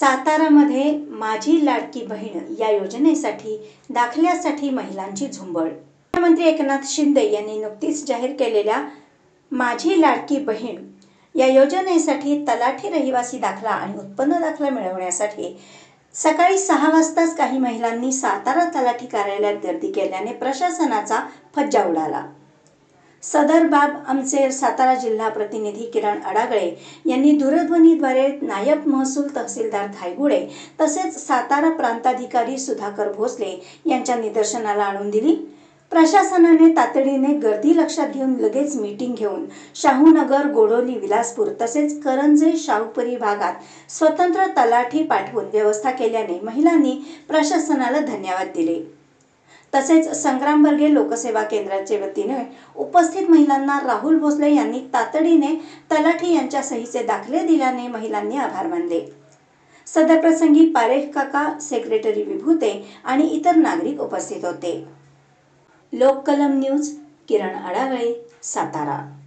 सातारामध्ये माझी लाडकी बहीण या योजनेसाठी दाखल्यासाठी महिलांची झुंबड मुख्यमंत्री एकनाथ शिंदे यांनी नुकतीच जाहीर केलेल्या माझी लाडकी बहीण या योजनेसाठी तलाठी रहिवासी दाखला आणि उत्पन्न दाखला मिळवण्यासाठी सकाळी सहा वाजताच काही महिलांनी सातारा तलाठी कार्यालयात गर्दी केल्याने प्रशासनाचा फज्जा उडाला. सदर बाब आमचे सातारा जिल्हा प्रतिनिधी किरण अडागळे यांनी दूरध्वनीद्वारे नायब महसूल तहसीलदार थायगुडे तसेच सातारा प्रांताधिकारी सुधाकर भोसले यांच्या निदर्शनाला आणून दिली. प्रशासनाने तातडीने गर्दी लक्षात घेऊन लगेच मीटिंग घेऊन शाहूनगर गोडोली विलासपूर तसेच करंजे शाहूपुरी भागात स्वतंत्र तलाठी पाठवून व्यवस्था केल्याने महिलांनी प्रशासनाला धन्यवाद दिले. तसेच संग्राम बर्गे लोकसेवा केंद्राचे वतीने उपस्थित महिलांना राहुल भोसले यांनी तातडीने तलाठी यांच्या सहीचे दाखले दिल्याने महिलांनी आभार मानले. सदर प्रसंगी पारेख काका सेक्रेटरी विभूते आणि इतर नागरिक उपस्थित होते. लोककलम न्यूज किरण अडागळे सातारा.